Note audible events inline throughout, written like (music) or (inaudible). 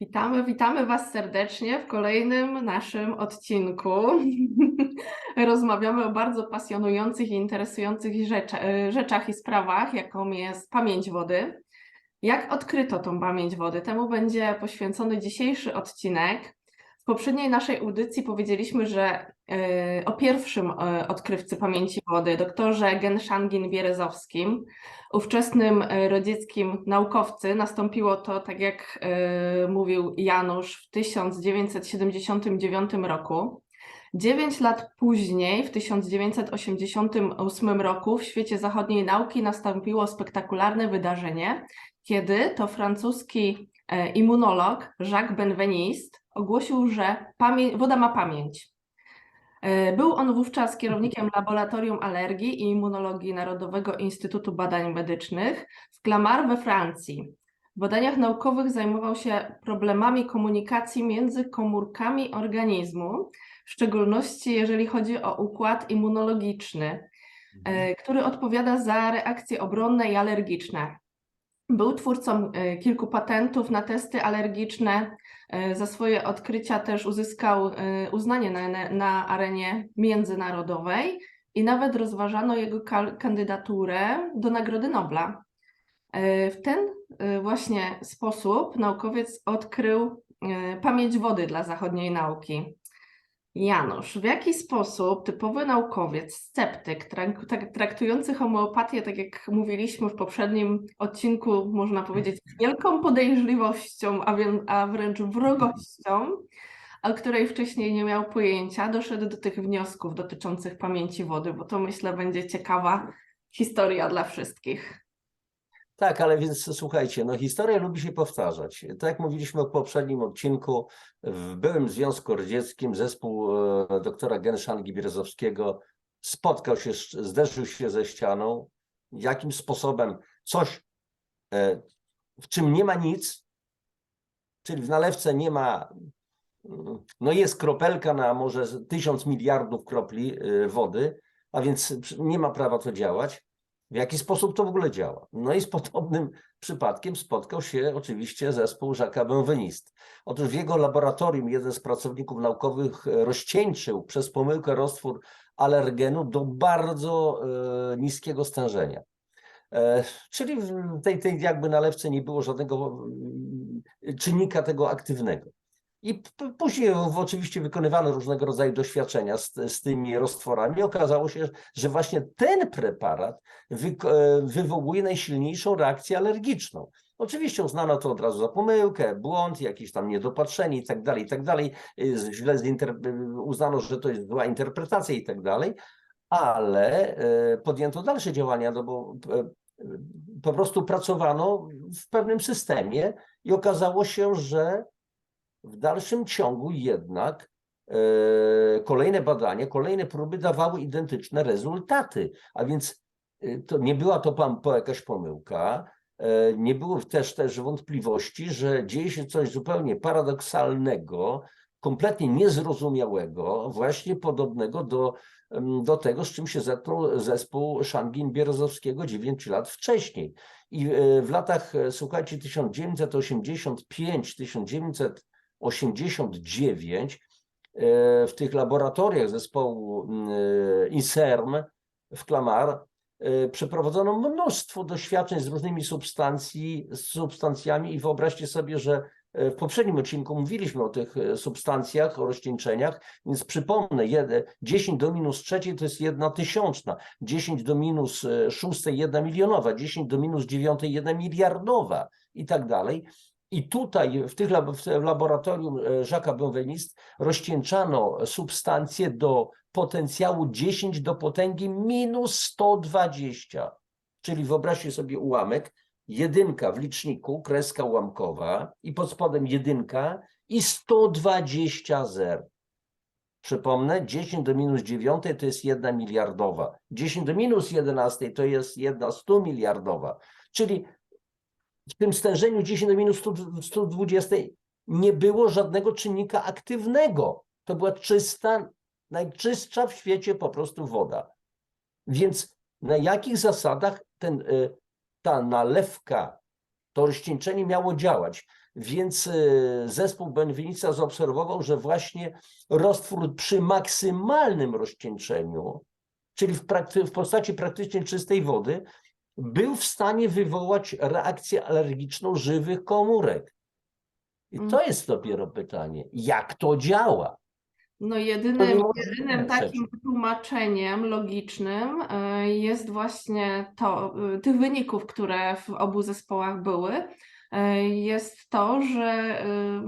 Witamy, witamy Was serdecznie w kolejnym naszym odcinku. (laughs) Rozmawiamy o bardzo pasjonujących i interesujących rzecz, e, rzeczach i sprawach, jaką jest pamięć wody. Jak odkryto tą pamięć wody? Temu będzie poświęcony dzisiejszy odcinek. W poprzedniej naszej audycji powiedzieliśmy, że o pierwszym e, odkrywcy pamięci wody, doktorze Genshangin Bierezowskim, ówczesnym e, radzieckim naukowcy. Nastąpiło to, tak jak e, mówił Janusz, w 1979 roku. Dziewięć lat później, w 1988 roku, w świecie zachodniej nauki nastąpiło spektakularne wydarzenie, kiedy to francuski e, immunolog Jacques Benveniste ogłosił, że woda ma pamięć. E, Był on wówczas kierownikiem Laboratorium Alergii i Immunologii Narodowego Instytutu Badań Medycznych w Clamart we Francji. W badaniach naukowych zajmował się problemami komunikacji między komórkami organizmu, w szczególności jeżeli chodzi o układ immunologiczny, e, który odpowiada za reakcje obronne i alergiczne. Był twórcą e, kilku patentów na testy alergiczne. E, Za swoje odkrycia też uzyskał e, uznanie na, na arenie międzynarodowej i nawet rozważano jego ka- kandydaturę do Nagrody Nobla. E, W ten właśnie sposób naukowiec odkrył pamięć wody dla zachodniej nauki. Janusz, w jaki sposób typowy naukowiec, sceptyk, tak- traktujący homeopatię, tak jak mówiliśmy w poprzednim odcinku, można powiedzieć, z wielką podejrzliwością, a, wię- a wręcz wrogością, o której wcześniej nie miał pojęcia, doszedł do tych wniosków dotyczących pamięci wody, bo to myślę będzie ciekawa historia dla wszystkich. Tak, ale więc słuchajcie, no historia lubi się powtarzać. Tak jak mówiliśmy w poprzednim odcinku, w byłym Związku Radzieckim zespół e, doktora Genszangi Bierezowskiego spotkał się, zderzył się ze ścianą. Jakim sposobem coś, e, w czym nie ma nic, czyli w nalewce nie ma, mm, no jest kropelka na może tysiąc miliardów kropli e, wody, a więc nie ma prawa to działać. W jaki sposób to w ogóle działa? No i z podobnym przypadkiem spotkał się oczywiście zespół Jacques'a Benveniste. Otóż w jego laboratorium jeden z pracowników naukowych e, rozcieńczył przez pomyłkę roztwór alergenu do bardzo e, niskiego stężenia. E, czyli w tej, tej jakby nalewce nie było żadnego mm, czynnika tego aktywnego. I później oczywiście wykonywano różnego rodzaju doświadczenia z, z tymi roztworami. Okazało się, że właśnie ten preparat wyko- e, wywołuje najsilniejszą reakcję alergiczną. Oczywiście uznano to od razu za pomyłkę, błąd, jakieś tam niedopatrzenie i tak dalej, i tak dalej. Y, Źle zinter- uznano, że to jest interpretacja i tak dalej, ale e, podjęto dalsze działania, no bo e, po prostu pracowano w pewnym systemie i okazało się, że w dalszym ciągu jednak e, kolejne badania, kolejne próby dawały identyczne rezultaty, a więc e, to nie była to pan, po jakaś pomyłka, e, nie było też też wątpliwości, że dzieje się coś zupełnie paradoksalnego, kompletnie niezrozumiałego, właśnie podobnego do, do tego, z czym się zetknął zespół Szangin Bierozowskiego 9 lat wcześniej. I w latach, słuchajcie, 1985-1989 89 e, w tych laboratoriach zespołu e, INSERM w Clamart e, przeprowadzono mnóstwo doświadczeń z różnymi substancji, z substancjami i wyobraźcie sobie, że w poprzednim odcinku mówiliśmy o tych substancjach, o rozcieńczeniach, więc przypomnę, jed- 10 do minus trzeciej to jest jedna tysiączna, 10 do minus szóstej jedna milionowa, 10 do minus dziewiątej jedna miliardowa i tak dalej. I tutaj w tych w laboratorium e, Jacques'a Benveniste rozcieńczano substancje do potencjału 10 do potęgi minus 120. Czyli wyobraźcie sobie ułamek, jedynka w liczniku, kreska ułamkowa i pod spodem jedynka i 120 zer. Przypomnę, 10 do minus 9 to jest jedna miliardowa. 10 do minus 11 to jest jedna 100 miliardowa. Czyli w tym stężeniu 10 do minus 100 120 nie było żadnego czynnika aktywnego. To była czysta, najczystsza w świecie po prostu woda. Więc na jakich zasadach ten, y, ta nalewka To rozcieńczenie miało działać. Więc y, zespół Benvenista zaobserwował, że właśnie roztwór przy maksymalnym rozcieńczeniu, czyli w, w postaci praktycznie czystej wody, był w stanie wywołać reakcję alergiczną żywych komórek. I to Mhm. jest dopiero pytanie, jak to działa? No jedynym, jedynym takim tłumaczeniem logicznym e, jest właśnie to, e, tych wyników, które w obu zespołach były, e, jest to, że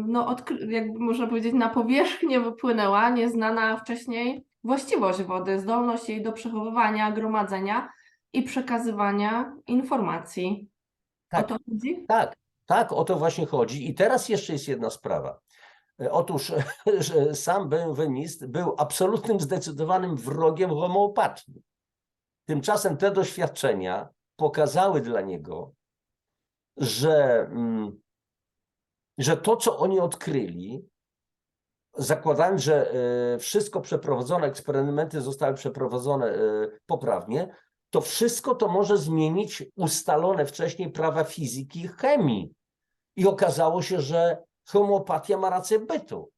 no, jakby można powiedzieć na powierzchnię wypłynęła nieznana wcześniej właściwość wody, zdolność jej do przechowywania, gromadzenia i przekazywania informacji. O Tak. to chodzi? Tak, tak, o to właśnie chodzi. I teraz jeszcze jest jedna sprawa. E, Otóż (laughs) że sam Benveniste był absolutnym, zdecydowanym wrogiem homeopatii. Tymczasem te doświadczenia pokazały dla niego, że, mm, że to, co oni odkryli, zakładając, że e, wszystko przeprowadzone, eksperymenty zostały przeprowadzone e, poprawnie, to wszystko to może zmienić ustalone wcześniej prawa fizyki i chemii. I okazało się, że homeopatia ma rację bytu.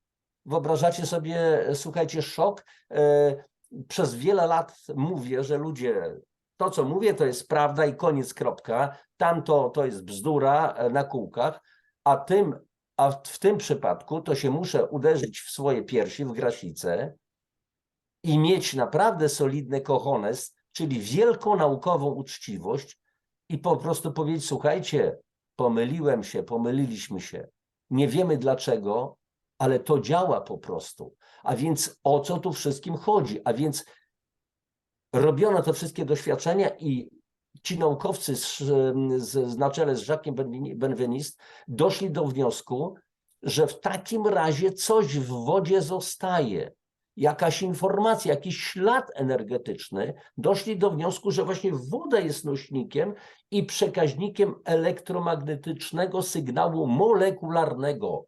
Wyobrażacie sobie, słuchajcie, szok. E, Przez wiele lat mówię, że ludzie, to co mówię, to jest prawda i koniec, kropka. Tamto to jest bzdura e, na kółkach, a tym, a w tym przypadku to się muszę uderzyć w swoje piersi, w grasicę i mieć naprawdę solidne cojones, czyli wielką naukową uczciwość i po prostu powiedzieć, słuchajcie, pomyliłem się, pomyliliśmy się, nie wiemy dlaczego, ale to działa po prostu. A więc o co tu wszystkim chodzi? A więc robiono te wszystkie doświadczenia i ci naukowcy z, z, na czele z Benveniste doszli do wniosku, że w takim razie coś w wodzie zostaje, jakaś informacja, jakiś ślad energetyczny, doszli do wniosku, że właśnie woda jest nośnikiem i przekaźnikiem elektromagnetycznego sygnału molekularnego.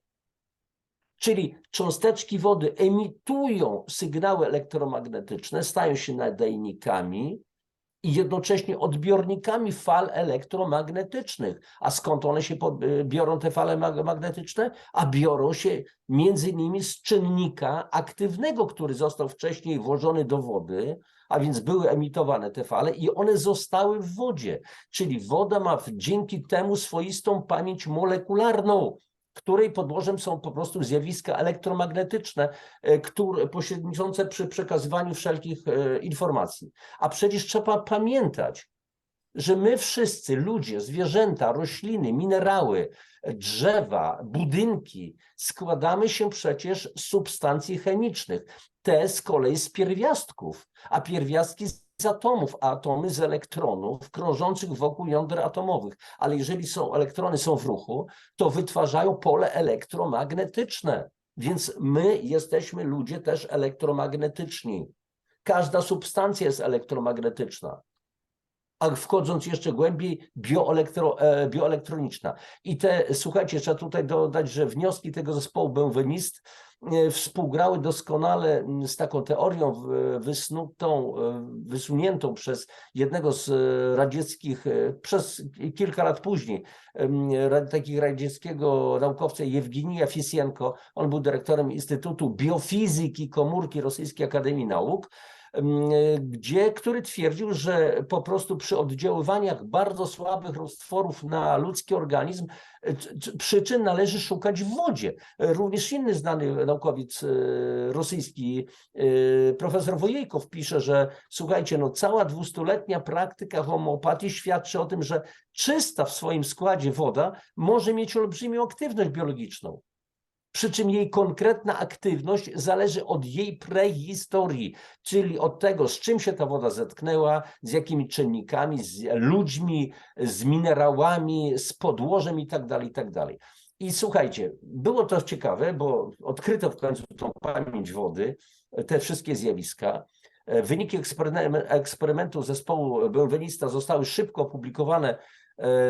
Czyli cząsteczki wody emitują sygnały elektromagnetyczne, stają się nadajnikami i jednocześnie odbiornikami fal elektromagnetycznych. A skąd one się y, biorą, te fale mag- magnetyczne? A biorą się między innymi z czynnika aktywnego, który został wcześniej włożony do wody, a więc były emitowane te fale i one zostały w wodzie. Czyli woda ma dzięki temu swoistą pamięć molekularną, której podłożem są po prostu zjawiska elektromagnetyczne, e, które pośredniczące przy przekazywaniu wszelkich e, informacji. A przecież trzeba pamiętać, że my wszyscy, ludzie, zwierzęta, rośliny, minerały, drzewa, budynki, składamy się przecież z substancji chemicznych. Te z kolei z pierwiastków, a pierwiastki z atomów, a atomy z elektronów krążących wokół jąder atomowych. Ale jeżeli są elektrony są w ruchu, to wytwarzają pole elektromagnetyczne. Więc my jesteśmy ludzie też elektromagnetyczni. Każda substancja jest elektromagnetyczna. A wchodząc jeszcze głębiej, bioelektro, e, bioelektroniczna. I te, słuchajcie, trzeba tutaj dodać, że wnioski tego zespołu e, współgrały doskonale m, z taką teorią wysnutą, e, wysuniętą przez jednego z e, radzieckich, e, przez kilka lat później, takiego radzieckiego naukowca Jewgenija Fisienko. On był dyrektorem Instytutu Biofizyki Komórki Rosyjskiej Akademii Nauk gdzie, który twierdził, że po prostu przy oddziaływaniach bardzo słabych roztworów na ludzki organizm e, przyczyn należy szukać w wodzie. E, Również inny znany naukowiec e, rosyjski, e, profesor Wojejkow pisze, że słuchajcie, no cała dwustuletnia praktyka homeopatii świadczy o tym, że czysta w swoim składzie woda może mieć olbrzymią aktywność biologiczną. Przy czym jej konkretna aktywność zależy od jej prehistorii, czyli od tego, z czym się ta woda zetknęła, z jakimi czynnikami, z ludźmi, z minerałami, z podłożem i tak dalej, i tak. I słuchajcie, było to ciekawe, bo odkryto w końcu tą pamięć wody, te wszystkie zjawiska. Wyniki eksperymen- eksperymentu zespołu Benvenista zostały szybko opublikowane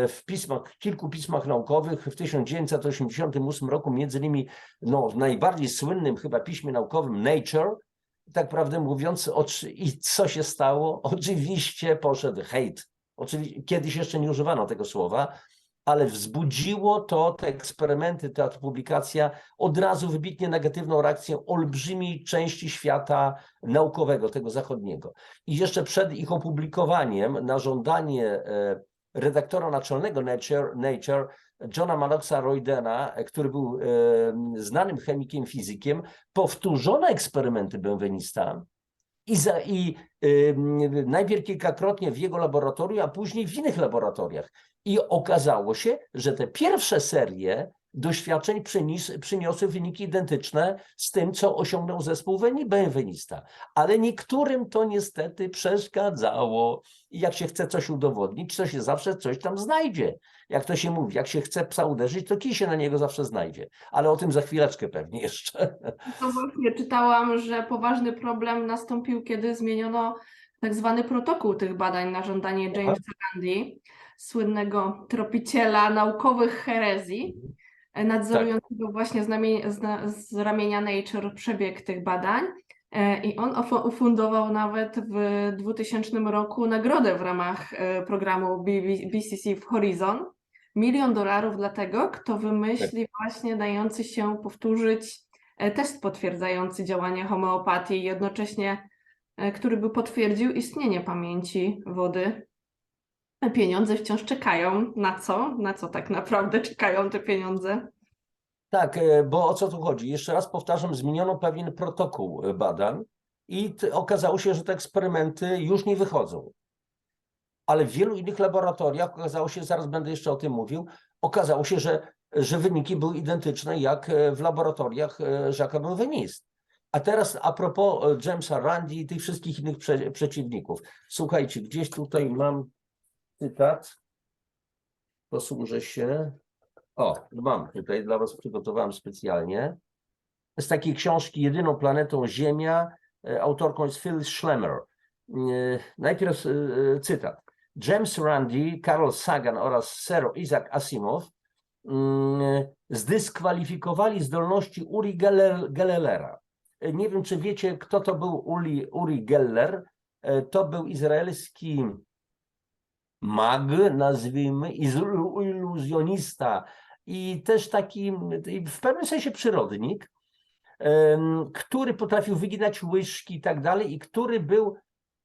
w pismach, kilku pismach naukowych w 1988 roku, między innymi no, w najbardziej słynnym chyba piśmie naukowym Nature, tak prawdę mówiąc, i co się stało? (laughs) Oczywiście poszedł hejt. Oczywiście, kiedyś jeszcze nie używano tego słowa, ale wzbudziło to, te eksperymenty, ta publikacja, od razu wybitnie negatywną reakcję olbrzymiej części świata naukowego, tego zachodniego. I jeszcze przed ich opublikowaniem, na żądanie e, redaktora naczelnego Nature, Nature Johna Maddoxa Roydena, e, który był e, znanym chemikiem, fizykiem, powtórzono eksperymenty Benvenista i, za, i y, najpierw kilkakrotnie w jego laboratorium, a później w innych laboratoriach. I okazało się, że te pierwsze serie doświadczeń przynis, przyniosły wyniki identyczne z tym, co osiągnął zespół Benvenista. Ale niektórym to niestety przeszkadzało. I jak się chce coś udowodnić, to się zawsze coś tam znajdzie. Jak to się mówi, jak się chce psa uderzyć, to kij się na niego zawsze znajdzie. Ale o tym za chwileczkę pewnie jeszcze. To właśnie czytałam, że poważny problem nastąpił, kiedy zmieniono tak zwany protokół tych badań na żądanie Jamesa Randi, słynnego tropiciela naukowych herezji, nadzorującego właśnie z, namie- z, z ramienia Nature przebieg tych badań. E, I on ufundował nawet w 2000 roku nagrodę w ramach e, programu BCC w Horizon. Milion dolarów dla tego, kto wymyśli właśnie dający się powtórzyć e, test potwierdzający działanie homeopatii, jednocześnie który by potwierdził istnienie pamięci wody. Pieniądze wciąż czekają. Na co? Na co tak naprawdę czekają te pieniądze? Tak, e, bo o co tu chodzi? Jeszcze raz powtarzam, zmieniono pewien protokół badań i okazało się, że te eksperymenty już nie wychodzą. Ale w wielu innych laboratoriach okazało się, zaraz będę jeszcze o tym mówił, okazało się, że, że wyniki były identyczne jak e, w laboratoriach e, Jacques'a Benveniste. A teraz a propos Jamesa Randi i tych wszystkich innych prze, przeciwników. Słuchajcie, gdzieś tutaj mam cytat. Posłużę się. O, mam tutaj dla Was przygotowałem specjalnie. Z takiej książki Jedyną planetą Ziemia, e, autorką jest Phyllis Schlemmer. E, Najpierw e, cytat. James Randi, Carl Sagan oraz Sir Isaac Asimov mm, zdyskwalifikowali zdolności Uri Geller- Gellera. Nie wiem, czy wiecie, kto to był Uri, Uri Geller. To był izraelski mag, nazwijmy, ilu- iluzjonista. I też taki i w pewnym sensie przyrodnik, który potrafił wyginać łyżki i tak dalej, i który był,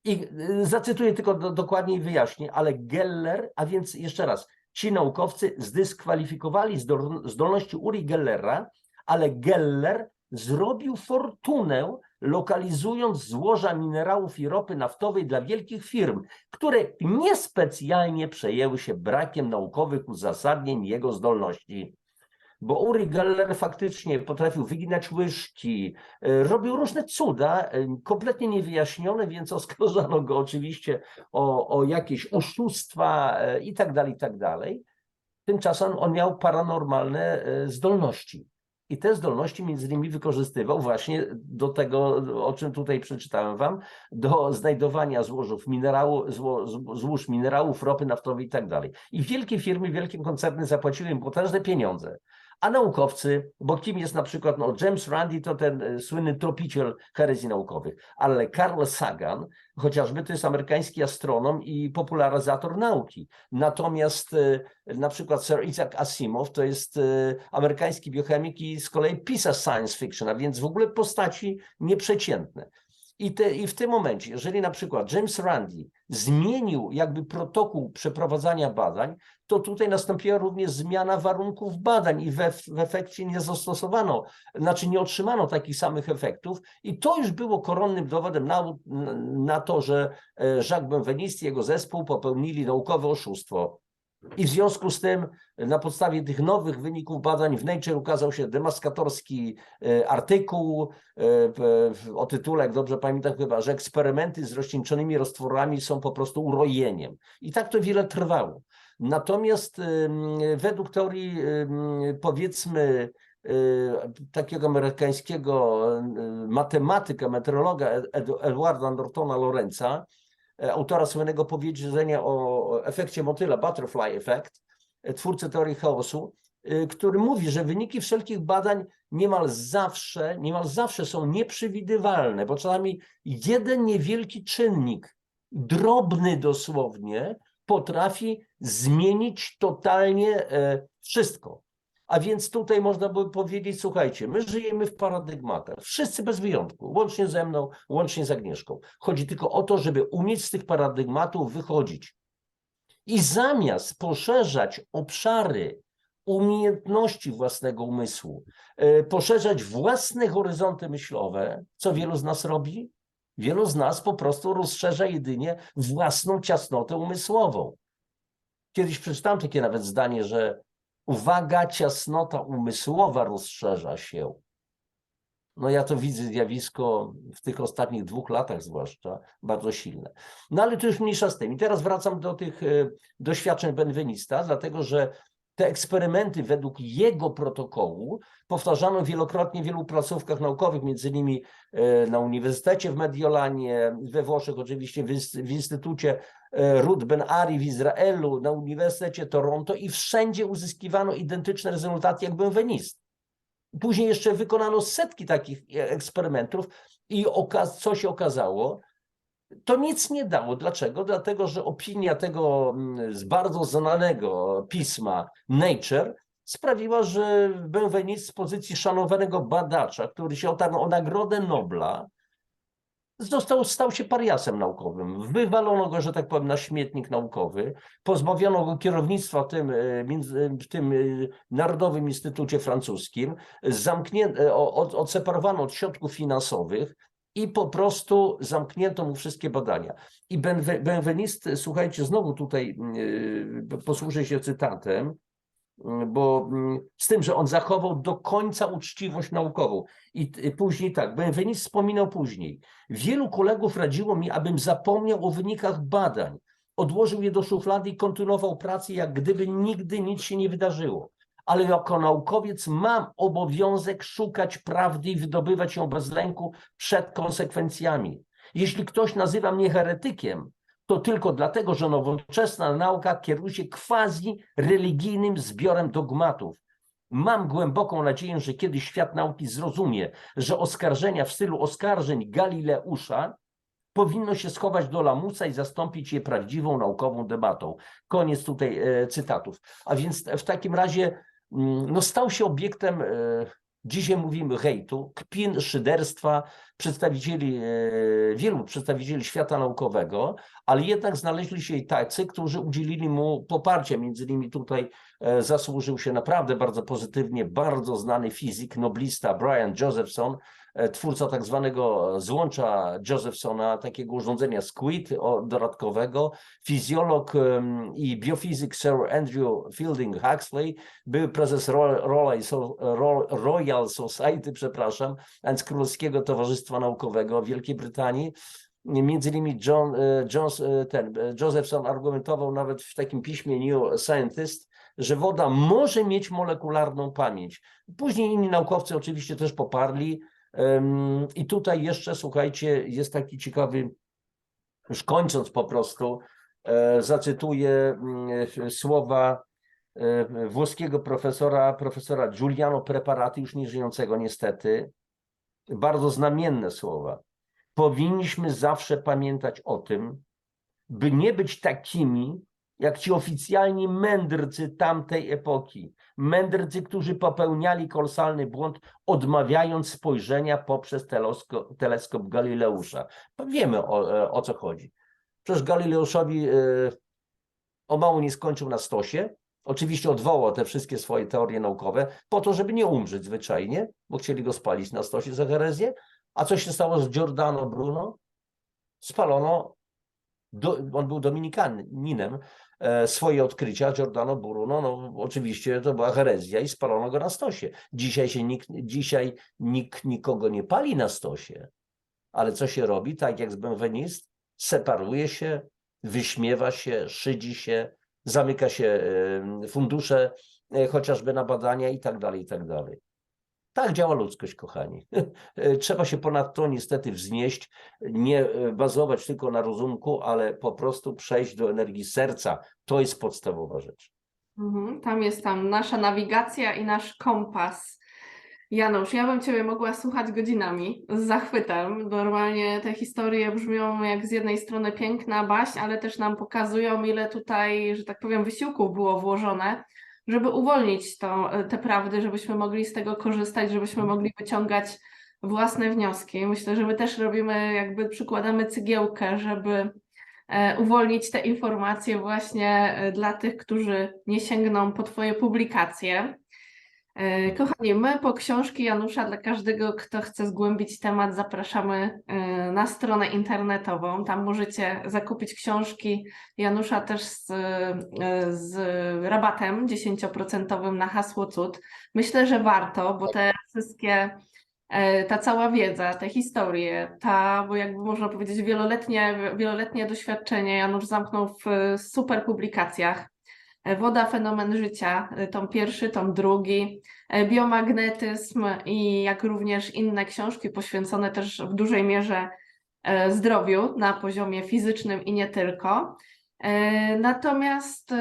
i y, zacytuję tylko do, dokładniej i wyjaśnię, ale Geller, a więc jeszcze raz, ci naukowcy zdyskwalifikowali zdol- zdolności Uri Gellera, ale Geller zrobił fortunę, lokalizując złoża minerałów i ropy naftowej dla wielkich firm, które niespecjalnie przejęły się brakiem naukowych uzasadnień jego zdolności. Bo Uri Geller faktycznie potrafił wyginać łyżki, e, robił różne cuda, e, kompletnie niewyjaśnione, więc (laughs) oskarżano go oczywiście o, o jakieś oszustwa e, tak tak dalej. Tymczasem on miał paranormalne zdolności. I te zdolności między innymi wykorzystywał właśnie do tego, o czym tutaj przeczytałem wam, do znajdowania złożów minerału, zło, złóż minerałów, ropy naftowej i tak dalej. I wielkie firmy, wielkie koncerny zapłaciły im potężne pieniądze. A naukowcy, bo kim jest na przykład no, James Randi, to ten e, słynny tropiciel herezji naukowych, ale Carl Sagan, chociażby to jest amerykański astronom i popularyzator nauki. Natomiast e, na przykład Sir Isaac Asimov to jest e, amerykański biochemik i z kolei pisarz science fiction, a więc w ogóle postaci nieprzeciętne. I, te, I w tym momencie, jeżeli na przykład James Randi zmienił jakby protokół przeprowadzania badań, to tutaj nastąpiła również zmiana warunków badań i we, w efekcie nie zastosowano, znaczy nie otrzymano takich samych efektów i to już było koronnym dowodem na, na to, że e, Jacques Benveniste i jego zespół popełnili naukowe oszustwo. I w związku z tym na podstawie tych nowych wyników badań w Nature ukazał się demaskatorski e, artykuł e, o tytule, jak dobrze pamiętam chyba, że eksperymenty z rozcieńczonymi roztworami są po prostu urojeniem. I tak to wiele trwało. Natomiast według teorii powiedzmy takiego amerykańskiego matematyka, meteorologa Ed- Ed- Edwarda Nortona Lorenza, e, autora słynnego powiedzenia o efekcie motyla, butterfly effect, e, twórcy teorii chaosu, y, który mówi, że wyniki wszelkich badań niemal zawsze, niemal zawsze są nieprzewidywalne, bo czasami jeden niewielki czynnik, drobny dosłownie, potrafi zmienić totalnie e, wszystko. A więc tutaj można by powiedzieć, słuchajcie, my żyjemy w paradygmatach, wszyscy bez wyjątku, łącznie ze mną, łącznie z Agnieszką. Chodzi tylko o to, żeby umieć z tych paradygmatów wychodzić. I zamiast poszerzać obszary umiejętności własnego umysłu, e, poszerzać własne horyzonty myślowe, co wielu z nas robi? Wielu z nas po prostu rozszerza jedynie własną ciasnotę umysłową. Kiedyś przeczytałem takie nawet zdanie, że uwaga, ciasnota umysłowa rozszerza się. No ja to widzę zjawisko w tych ostatnich dwóch latach zwłaszcza bardzo silne. No ale to już mniejsza z tym. I teraz wracam do tych e, doświadczeń Benvenista, dlatego że te eksperymenty według jego protokołu powtarzano wielokrotnie w wielu placówkach naukowych, między innymi e, na Uniwersytecie w Mediolanie, we Włoszech oczywiście, w, ins- w Instytucie e, Ruth Ben Ari w Izraelu, na Uniwersytecie Toronto i wszędzie uzyskiwano identyczne rezultaty jak Benvenist. Później jeszcze wykonano setki takich e, eksperymentów i co się okazało? To nic nie dało. Dlaczego? Dlatego, że opinia tego mm, z bardzo znanego pisma Nature sprawiła, że Benveniste z pozycji szanowanego badacza, który się otarł o Nagrodę Nobla, został, stał się pariasem naukowym. Wywalono go, że tak powiem, na śmietnik naukowy, pozbawiono go kierownictwa w tym, e, w tym e, Narodowym Instytucie Francuskim, zamknięto, od, odseparowano od środków finansowych i po prostu zamknięto mu wszystkie badania. I Benve- Benveniste, słuchajcie, znowu tutaj e, posłużę się cytatem, mm, bo mm, z tym, że on zachował do końca uczciwość naukową. I później tak, Benveniste wspominał później. Wielu kolegów radziło mi, abym zapomniał o wynikach badań, odłożył je do szuflady i kontynuował pracę, jak gdyby nigdy nic się nie wydarzyło. Ale jako naukowiec mam obowiązek szukać prawdy i wydobywać ją bez lęku przed konsekwencjami. Jeśli ktoś nazywa mnie heretykiem, to tylko dlatego, że nowoczesna nauka kieruje się quasi-religijnym zbiorem dogmatów. Mam głęboką nadzieję, że kiedyś świat nauki zrozumie, że oskarżenia w stylu oskarżeń Galileusza powinno się schować do lamusa i zastąpić je prawdziwą naukową debatą. Koniec tutaj e, cytatów. A więc w takim razie no, stał się obiektem, e, dzisiaj mówimy hejtu, kpin, szyderstwa przedstawicieli, e, wielu przedstawicieli świata naukowego, ale jednak znaleźli się i tacy, którzy udzielili mu poparcia. Między innymi tutaj e, zasłużył się naprawdę bardzo pozytywnie bardzo znany fizyk, noblista Brian Josephson, twórca tak zwanego złącza Josephsona, takiego urządzenia SQUID dodatkowego, fizjolog i biofizyk Sir Andrew Fielding Huxley, był prezes Ro- Royal So- Ro- Royal Society, przepraszam, a więc Królewskiego Towarzystwa Naukowego Wielkiej Brytanii. Między innymi John, e, e, ten, e, Josephson argumentował nawet w takim piśmie New Scientist, że woda może mieć molekularną pamięć. Później inni naukowcy oczywiście też poparli. I tutaj jeszcze, słuchajcie, jest taki ciekawy, już kończąc po prostu, e, zacytuję mm, słowa e, włoskiego profesora, profesora Giuliano Preparati, już nie żyjącego niestety. Bardzo znamienne słowa. Powinniśmy zawsze pamiętać o tym, by nie być takimi, jak ci oficjalni mędrcy tamtej epoki. Mędrcy, którzy popełniali kolosalny błąd, odmawiając spojrzenia poprzez telesko, teleskop Galileusza. Wiemy o, e, o co chodzi. Przecież Galileuszowi e, o mało nie skończył na stosie. Oczywiście odwołał te wszystkie swoje teorie naukowe po to, żeby nie umrzeć zwyczajnie, bo chcieli go spalić na stosie za herezję. A co się stało z Giordano Bruno? Spalono, do, on był dominikaninem, swoje odkrycia Giordano Bruno, no oczywiście to była herezja i spalono go na stosie. Dzisiaj się nikt, dzisiaj nikt nikogo nie pali na stosie, ale co się robi? Tak jak z Benveniste, separuje się, wyśmiewa się, szydzi się, zamyka się e, fundusze e, chociażby na badania i tak dalej, i tak dalej. Tak działa ludzkość, kochani. (laughs) Trzeba się ponad to niestety wznieść, nie e, bazować tylko na rozumku, ale po prostu przejść do energii serca. To jest podstawowa rzecz. Mhm, Tam jest tam nasza nawigacja i nasz kompas. Janusz, ja bym Ciebie mogła słuchać godzinami z zachwytem. Normalnie te historie brzmią jak z jednej strony piękna baśń, ale też nam pokazują, ile tutaj, że tak powiem, wysiłków było włożone, żeby uwolnić to, te prawdy, żebyśmy mogli z tego korzystać, żebyśmy mogli wyciągać własne wnioski. Myślę, że my też robimy, jakby przykładamy cygiełkę, żeby e, uwolnić te informacje właśnie e, dla tych, którzy nie sięgną po Twoje publikacje. E, Kochani, my po książki Janusza dla każdego, kto chce zgłębić temat, zapraszamy e, na stronę internetową. Tam możecie zakupić książki Janusza też z, e, z rabatem 10% na hasło cud. Myślę, że warto, bo te wszystkie, ta cała wiedza, te historie, ta, bo jakby można powiedzieć wieloletnie, wieloletnie doświadczenie Janusz zamknął w super publikacjach. E, Woda, fenomen życia, e, tom pierwszy, tom drugi, e, biomagnetyzm i jak również inne książki poświęcone też w dużej mierze zdrowiu na poziomie fizycznym i nie tylko. Natomiast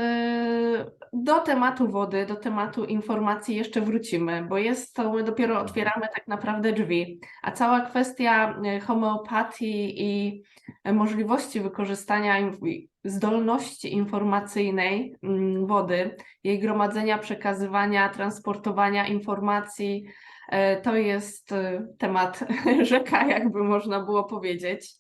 do tematu wody, do tematu informacji jeszcze wrócimy, bo jest to, my dopiero otwieramy tak naprawdę drzwi, a cała kwestia e, homeopatii i e, możliwości wykorzystania zdolności informacyjnej mm, wody, jej gromadzenia, przekazywania, transportowania informacji, e, to jest temat (laughs) rzeka, jakby można było powiedzieć.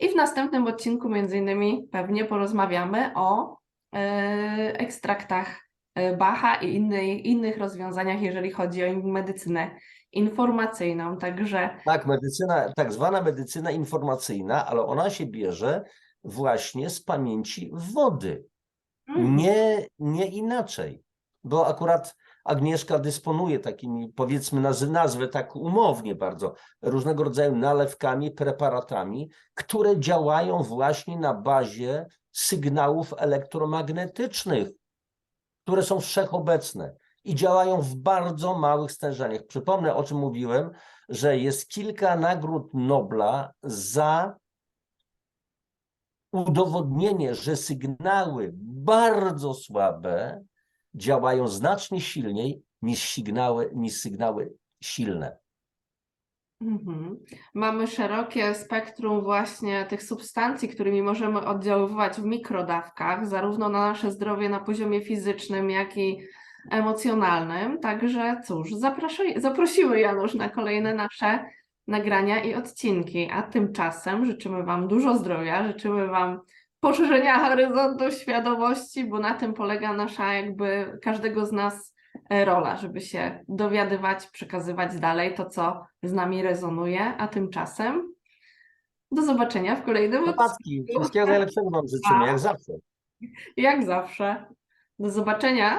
I w następnym odcinku między innymi pewnie porozmawiamy o ekstraktach e, Bacha i innej, innych rozwiązaniach, jeżeli chodzi o medycynę informacyjną. Także Tak, medycyna, tak zwana medycyna informacyjna, ale ona się bierze właśnie z pamięci wody. mm, Nie, nie inaczej, bo akurat Agnieszka dysponuje takimi, powiedzmy, naz- nazwę tak umownie bardzo, różnego rodzaju nalewkami, preparatami, które działają właśnie na bazie sygnałów elektromagnetycznych, które są wszechobecne i działają w bardzo małych stężeniach. Przypomnę, o czym mówiłem, że jest kilka nagród Nobla za udowodnienie, że sygnały bardzo słabe działają znacznie silniej niż sygnały, niż sygnały silne. Mhm. Mamy szerokie spektrum właśnie tych substancji, którymi możemy oddziaływać w mikrodawkach, zarówno na nasze zdrowie na poziomie fizycznym, jak i emocjonalnym. Także cóż, zapraszaj, zaprosimy Janusz na kolejne nasze nagrania i odcinki. A tymczasem życzymy Wam dużo zdrowia, życzymy Wam poszerzenia (laughs) horyzontu świadomości, bo na tym polega nasza jakby każdego z nas rola, żeby się dowiadywać, przekazywać dalej to, co z nami rezonuje, a tymczasem do zobaczenia w kolejnym odcinku. Chłopaki, wszystkiego najlepszego Wam życzymy, jak zawsze. Jak zawsze. Do zobaczenia